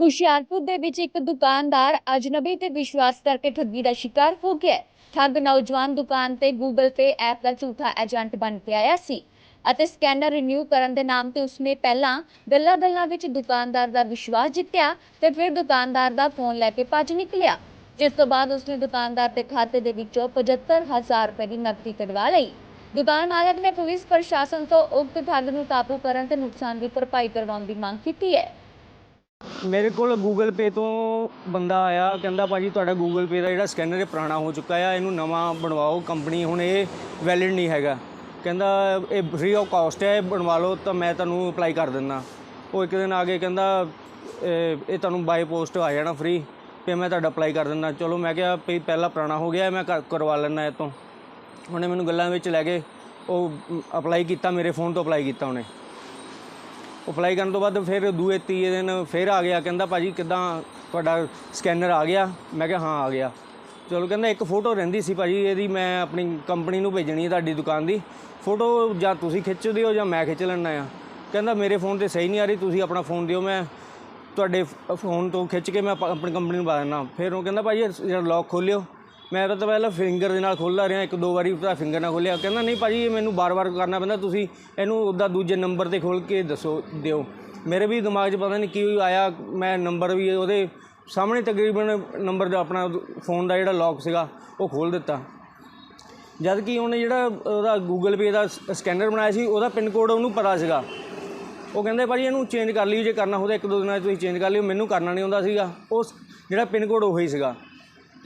ਹੁਸ਼ਿਆਰਪੁਰ ਦੇ ਵਿੱਚ ਇੱਕ ਦੁਕਾਨਦਾਰ ਅਜਨਬੀ ਤੇ ਵਿਸ਼ਵਾਸ ਕਰਕੇ ਠੱਗੀ ਦਾ ਸ਼ਿਕਾਰ ਹੋ ਗਿਆ ਠੱਗ ਨੌਜਵਾਨ ਦੁਕਾਨ ਤੇ ਗੂਗਲ ਪੇ ਐਪ ਦਾ ਝੂਠਾ ਏਜੰਟ ਬਣ ਕੇ ਆਇਆ ਸੀ ਅਤੇ ਸਕੈਨਰ ਰਿਨਿਊ ਕਰਨ ਦੇ ਨਾਮ ਤੇ ਉਸਨੇ ਪਹਿਲਾਂ ਗੱਲਾਂ ਗੱਲਾਂ ਵਿੱਚ ਦੁਕਾਨਦਾਰ ਦਾ ਵਿਸ਼ਵਾਸ ਜਿੱਤਿਆ ਤੇ ਫਿਰ ਦੁਕਾਨਦਾਰ ਦਾ ਫੋਨ ਲੈ ਕੇ ਭੱਜ ਨਿਕਲਿਆ, ਜਿਸ ਤੋਂ ਬਾਅਦ ਉਸਨੇ ਦੁਕਾਨਦਾਰ ਦੇ ਖਾਤੇ ਦੇ ਵਿੱਚੋਂ 75000 ਰੁਪਏ ਦੀ ਨਕਦੀ ਕਢਵਾ ਲਈ। ਦੁਕਾਨ ਮਾਲਕ ਨੇ ਪੁਲਿਸ ਪ੍ਰਸ਼ਾਸਨ ਤੋਂ ਉਕਤ ਠੱਗ ਨੂੰ ਕਾਬੂ ਕਰਨ ਤੇ ਨੁਕਸਾਨ ਦੀ ਭਰਪਾਈ ਕਰਵਾਉਣ ਦੀ ਮੰਗ ਕੀਤੀ ਹੈ। ਮੇਰੇ ਕੋਲ ਗੂਗਲ ਪੇ ਤੋਂ ਬੰਦਾ ਆਇਆ, ਕਹਿੰਦਾ ਭਾਜੀ ਤੁਹਾਡਾ ਗੂਗਲ ਪੇ ਦਾ ਜਿਹੜਾ ਸਕੈਨਰ ਹੈ ਪੁਰਾਣਾ ਹੋ ਚੁੱਕਾ ਆ, ਇਹਨੂੰ ਨਵਾਂ ਬਣਵਾਓ ਕੰਪਨੀ ਹੁਣ ਇਹ ਵੈਲਿਡ ਨਹੀਂ ਹੈਗਾ। ਕਹਿੰਦਾ, ਇਹ ਫ੍ਰੀ ਆਫ ਕਾਸਟ ਹੈ, ਇਹ ਬਣਵਾ ਲਓ, ਤਾਂ ਮੈਂ ਤੁਹਾਨੂੰ ਅਪਲਾਈ ਕਰ ਦਿੰਦਾ। ਉਹ ਇੱਕ ਦਿਨ ਆ ਕੇ ਕਹਿੰਦਾ, ਇਹ ਇਹ ਤੁਹਾਨੂੰ ਬਾਈ ਪੋਸਟ ਆ ਜਾਣਾ ਫ੍ਰੀ ਤੇ ਮੈਂ ਤੁਹਾਡਾ ਅਪਲਾਈ ਕਰ ਦਿੰਦਾ। ਚਲੋ ਮੈਂ ਕਿਹਾ ਵੀ ਪਹਿਲਾਂ ਪੁਰਾਣਾ ਹੋ ਗਿਆ, ਮੈਂ ਕਰ- ਕਰਵਾ ਲੈਣਾ ਇਹ ਤੋਂ। ਉਹਨੇ ਮੈਨੂੰ ਗੱਲਾਂ ਵਿੱਚ ਲੈ ਕੇ ਉਹ ਅਪਲਾਈ ਕੀਤਾ, ਮੇਰੇ ਫੋਨ ਤੋਂ ਅਪਲਾਈ ਕੀਤਾ ਉਹਨੇ। ਅਪਲਾਈ ਕਰਨ ਤੋਂ ਬਾਅਦ ਫਿਰ ਦੂਏ ਤੀਏ ਦਿਨ ਫਿਰ ਆ ਗਿਆ, ਕਹਿੰਦਾ ਭਾਜੀ ਕਿਦਾਂ ਤੁਹਾਡਾ ਸਕੈਨਰ ਆ ਗਿਆ? ਮੈਂ ਕਿਹਾ, ਹਾਂ, ਆ ਗਿਆ। ਚਲੋ ਕਹਿੰਦਾ ਇੱਕ ਫੋਟੋ ਰਹਿੰਦੀ ਸੀ ਭਾਜੀ, ਇਹਦੀ ਮੈਂ ਆਪਣੀ ਕੰਪਨੀ ਨੂੰ ਭੇਜਣੀ ਹੈ ਤੁਹਾਡੀ ਦੁਕਾਨ ਦੀ। ਫੋਟੋ ਜਾਂ ਤੁਸੀਂ ਖਿੱਚਦੇ ਹੋ ਜਾਂ ਮੈਂ ਖਿੱਚ ਲੈਣਾ ਆ ਕਹਿੰਦਾ ਮੇਰੇ ਫੋਨ ਤੇ ਸਹੀ ਨਹੀਂ ਆ ਰਹੀ, ਤੁਸੀਂ ਆਪਣਾ ਫੋਨ ਦਿਓ, ਮੈਂ ਤੁਹਾਡੇ ਫੋਨ ਤੋਂ ਖਿੱਚ ਕੇ ਮੈਂ ਆਪਣੀ ਕੰਪਨੀ ਨੂੰ ਪਾ ਦਿੰਦਾ ਫਿਰ ਉਹ ਕਹਿੰਦਾ ਭਾਜੀ ਇਹ ਜਿਹੜਾ ਲੌਕ ਖੋਲਿਓ। ਮੈਂ ਤਾਂ ਪਹਿਲਾਂ ਫਿੰਗਰ ਦੇ ਨਾਲ ਖੋਲ੍ਹਦਾ ਰਿਹਾ, ਇੱਕ ਦੋ ਵਾਰੀ ਤਾਂ ਫਿੰਗਰ ਨਾਲ ਖੋਲ੍ਹਿਆ। ਕਹਿੰਦਾ, ਨਹੀਂ ਭਾਜੀ, ਇਹ ਮੈਨੂੰ ਬਾਰ-ਬਾਰ ਕਰਨਾ ਪੈਂਦਾ, ਤੁਸੀਂ ਇਹਨੂੰ ਉੱਦਾਂ ਦੂਜੇ ਨੰਬਰ ਤੇ ਖੋਲ੍ਹ ਕੇ ਦੱਸੋ, ਦਿਓ। ਮੇਰੇ ਵੀ ਦਿਮਾਗ 'ਚ ਪਤਾ ਨਹੀਂ ਕੀ ਆਇਆ, ਮੈਂ ਨੰਬਰ ਵੀ ਉਹਦੇ ਸਾਹਮਣੇ ਤਕਰੀਬਨ ਨੰਬਰ ਦਾ ਆਪਣਾ ਫੋਨ ਦਾ ਜਿਹੜਾ ਲੌਕ ਸੀਗਾ, ਉਹ ਖੋਲ ਦਿੱਤਾ। ਜਦ ਕਿ ਉਹਨੇ ਜਿਹੜਾ ਉਹਦਾ ਗੂਗਲ ਪੇ ਦਾ ਸਕੈਨਰ ਬਣਾਇਆ ਸੀ, ਉਹਦਾ ਪਿਨ ਕੋਡ ਉਹਨੂੰ ਪਤਾ ਸੀਗਾ। ਉਹ ਕਹਿੰਦੇ, ਭਾਜੀ, ਇਹਨੂੰ ਚੇਂਜ ਕਰ ਲਿਓ ਜੇ ਕਰਨਾ ਹੋਵੇ, ਇੱਕ ਦੋ ਦਿਨਾਂ 'ਚ ਤੁਸੀਂ ਚੇਂਜ ਕਰ ਲਿਓ, ਮੈਨੂੰ ਕਰਨਾ ਨਹੀਂ ਹੁੰਦਾ ਸੀਗਾ। ਉਸ ਜਿਹੜਾ ਪਿਨ ਕੋਡ ਉਹੀ ਸੀਗਾ।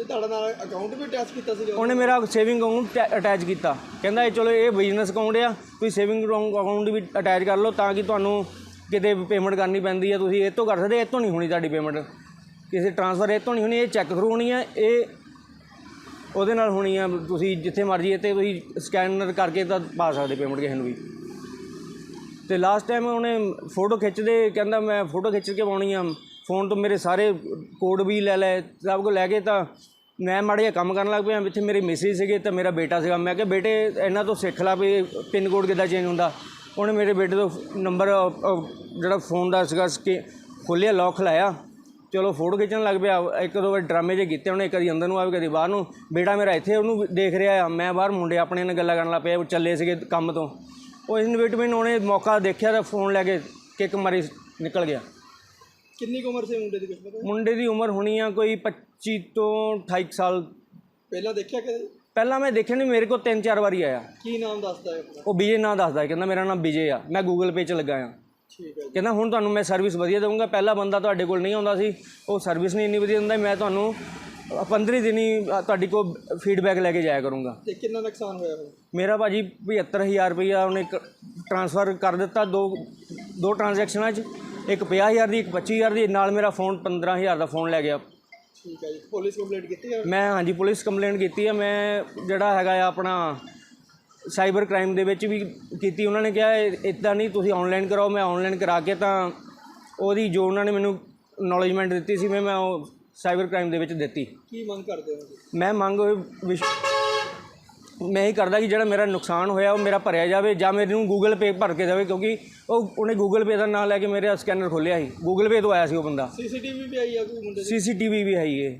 ਤੇ ਤੁਹਾਡਾ ਨਾਲ ਅਕਾਊਂਟ ਵੀ ਅਟੈਚ ਕੀਤਾ ਸੀਗਾ ਉਹਨੇ ਮੇਰਾ ਸੇਵਿੰਗ ਅਕਾਊਂਟ ਅਟੈਚ ਕੀਤਾ। ਕਹਿੰਦਾ ਇਹ ਚਲੋ ਇਹ ਬਿਜ਼ਨਸ ਅਕਾਊਂਟ ਆ, ਤੁਸੀਂ ਸੇਵਿੰਗ ਅਕਾਊਂਟ ਵੀ ਅਟੈਚ ਕਰ ਲਓ ਤਾਂ ਕਿ ਤੁਹਾਨੂੰ ਕਿਤੇ ਪੇਮੈਂਟ ਕਰਨੀ ਪੈਂਦੀ ਆ। ਤੁਸੀਂ ਇਹ ਤੋਂ ਕਰ ਸਕਦੇ ਇਹ ਤੋਂ ਨਹੀਂ ਹੋਣੀ ਤੁਹਾਡੀ ਪੇਮੈਂਟ ਕਿਸੇ ਟ੍ਰਾਂਸਫਰ ਇਹ ਤੋਂ ਨਹੀਂ ਹੋਣੀ, ਇਹ ਚੈੱਕ ਥਰੂ ਹੋਣੀ ਆ, ਇਹ ਉਹਦੇ ਨਾਲ ਹੋਣੀ ਆ। ਤੁਸੀਂ ਜਿੱਥੇ ਮਰਜ਼ੀ ਇੱਥੇ ਤੁਸੀਂ ਸਕੈਨਰ ਕਰਕੇ ਤਾਂ ਪਾ ਸਕਦੇ ਪੇਮੈਂਟ ਕਿਸੇ ਨੂੰ ਵੀ। ਤੇ ਲਾਸਟ ਟਾਈਮ ਉਹਨੇ ਫੋਟੋ ਖਿੱਚਦੇ, ਕਹਿੰਦਾ ਮੈਂ ਫੋਟੋ ਖਿੱਚ ਕੇ ਪਾਉਣੀ ਆ। ਫੋਨ ਤੋਂ ਮੇਰੇ ਸਾਰੇ ਕੋਡ ਵੀ ਲੈ ਲੈ ਸਭ ਕੁਝ ਲੈ ਕੇ ਤਾਂ ਮੈਂ ਮਾੜਾ ਜਿਹਾ ਕੰਮ ਕਰਨ ਲੱਗ ਪਿਆ, ਇੱਥੇ ਮੇਰੀ ਮਿਸਰੀ ਸੀਗੀ ਤੇ ਮੇਰਾ ਬੇਟਾ ਸੀਗਾ। ਮੈਂ ਕਿਹਾ, ਬੇਟੇ, ਇਹਨਾਂ ਤੋਂ ਸਿੱਖ ਲੈ ਵੀ ਪਿੰਨ ਕੋਡ ਕਿੱਦਾਂ ਚੇਂਜ ਹੁੰਦਾ? ਉਹਨੇ ਮੇਰੇ ਬੇਟੇ ਤੋਂ ਨੰਬਰ ਜਿਹੜਾ ਫੋਨ ਦਾ ਸੀਗਾ ਖੋਲ੍ਹਿਆ ਲੌਕ ਲਾਇਆ ਚਲੋ, ਫੋਟੋ ਖਿੱਚਣ ਲੱਗ ਪਿਆ। ਇੱਕ ਦੋ ਵਾਰ ਡਰਾਮੇ ਜੇ ਕੀਤੇ ਉਹਨੇ, ਕਦੀ ਅੰਦਰ ਨੂੰ ਆਵੇ, ਕਦੀ ਬਾਹਰ ਨੂੰ। ਬੇਟਾ ਮੇਰਾ ਇੱਥੇ ਉਹਨੂੰ ਦੇਖ ਰਿਹਾ ਆ। ਮੈਂ ਬਾਹਰ ਮੁੰਡੇ ਆਪਣੇ ਨਾਲ ਗੱਲਾਂ ਕਰਨ ਲੱਗ ਪਿਆ ਚੱਲੇ ਸੀਗੇ ਕੰਮ ਤੋਂ। ਉਹ ਇਨਵਿਟਮੈਂਟ ਉਹਨੇ ਮੌਕਾ ਦੇਖਿਆ ਤਾਂ ਫੋਨ ਲੈ ਕੇ, ਕਿੱਕ ਮਾਰੀ, ਨਿਕਲ ਗਿਆ। ਕਿੰਨੀ ਕੁ ਉਮਰ ਸੀ ਮੁੰਡੇ ਦੀ ਕੁਝ ਪਤਾ ਮੁੰਡੇ ਦੀ ਉਮਰ ਹੋਣੀ ਆ ਕੋਈ 25 ਤੋਂ 28 ਕੁ ਸਾਲ। ਪਹਿਲਾਂ ਦੇਖਿਆ ਕਿ ਪਹਿਲਾਂ ਮੈਂ ਦੇਖਿਆ ਨਹੀਂ ਮੇਰੇ ਕੋਲ ਤਿੰਨ ਚਾਰ ਵਾਰੀ ਆਇਆ। ਕੀ ਨਾਮ ਦੱਸਦਾ ਹੈ ਆਪਣਾ? ਉਹ ਵਿਜੇ ਨਾਂ ਦੱਸਦਾ ਕਹਿੰਦਾ ਮੇਰਾ ਨਾਮ ਵਿਜੇ ਆ। ਮੈਂ ਗੂਗਲ ਪੇ 'ਚ ਲੱਗਾ ਆ। ਠੀਕ ਹੈ ਜੀ। ਕਹਿੰਦਾ ਹੁਣ ਤੁਹਾਨੂੰ ਮੈਂ ਸਰਵਿਸ ਵਧੀਆ ਦਊਂਗਾ ਪਹਿਲਾ ਬੰਦਾ ਤੁਹਾਡੇ ਕੋਲ ਨਹੀਂ ਆਉਂਦਾ ਸੀ ਉਹ ਸਰਵਿਸ ਨਹੀਂ ਇੰਨੀ ਵਧੀਆ ਦਿੰਦਾ ਮੈਂ ਤੁਹਾਨੂੰ 15 ਦਿਨੀ ਤੁਹਾਡੀ ਕੋਲ ਫੀਡਬੈਕ ਲੈ ਕੇ ਜਾਇਆ ਕਰੂੰਗਾ। ਤੇ ਕਿੰਨਾ ਨੁਕਸਾਨ ਹੋਇਆ ਫਿਰ? ਮੇਰਾ ਭਾਜੀ 75000 ਰੁਪਈਆ ਉਹਨੇ ਟ੍ਰਾਂਸਫਰ ਕਰ ਦਿੱਤਾ ਦੋ ਦੋ ਟ੍ਰਾਂਜੈਕਸ਼ਨਾਂ 'ਚ। ਇੱਕ 50000 ਦੀ ਇੱਕ 25000 ਦੀ ਨਾਲ ਮੇਰਾ ਫੋਨ 15000 ਦਾ ਫੋਨ ਲੈ ਗਿਆ। ਠੀਕ ਹੈ ਜੀ ਪੁਲਿਸ ਕੰਪਲੇਂਟ ਕੀਤੀ ਹੈ? ਮੈਂ ਹਾਂਜੀ ਪੁਲਿਸ ਕੰਪਲੇਂਟ ਕੀਤੀ ਹੈ। ਮੈਂ ਜਿਹੜਾ ਹੈਗਾ ਆ ਆਪਣਾ ਸਾਈਬਰ ਕ੍ਰਾਈਮ ਦੇ ਵਿੱਚ ਵੀ ਕੀਤੀ। ਉਹਨਾਂ ਨੇ ਕਿਹਾ ਇਦਾਂ ਨਹੀਂ ਤੁਸੀਂ ਆਨਲਾਈਨ ਕਰਾਓ ਮੈਂ ਆਨਲਾਈਨ ਕਰਾ ਕੇ ਤਾਂ ਉਹਦੀ ਜੋ ਉਹਨਾਂ ਨੇ ਮੈਨੂੰ ਨੌਲੇਜਮੈਂਟ ਦਿੱਤੀ ਸੀ ਮੈਂ ਮੈਂ ਉਹ ਸਾਈਬਰ ਕ੍ਰਾਈਮ ਦੇ ਵਿੱਚ ਦਿੱਤੀ। ਕੀ ਮੰਗ ਕਰਦੇ ਹੋ ਮੈਂ ਮੰਗ ਵਿਸ਼- ਮੈਂ ਇਹ ਕਰਦਾ ਕਿ ਜਿਹੜਾ ਮੇਰਾ ਨੁਕਸਾਨ ਹੋਇਆ ਉਹ ਮੇਰਾ ਭਰਿਆ ਜਾਵੇ ਜਾਂ ਮੈਨੂੰ ਗੂਗਲ ਪੇ ਭਰ ਕੇ ਦੇਵੇ ਕਿਉਂਕਿ ਉਹ ਉਹਨੇ ਗੂਗਲ ਪੇ ਦਾ ਨਾਮ ਲੈ ਕੇ ਮੇਰਾ ਸਕੈਨਰ ਖੋਲ੍ਹਿਆ ਸੀ। ਗੂਗਲ ਪੇ ਤੋਂ ਆਇਆ ਸੀ ਉਹ ਬੰਦਾ। ਸੀਸੀਟੀਵੀ ਵੀ ਆਈ ਆ ਕੋਈ ਮੁੰਡੇ ਦੀ? ਸੀਸੀਟੀਵੀ ਵੀ ਹੀ ਇਹ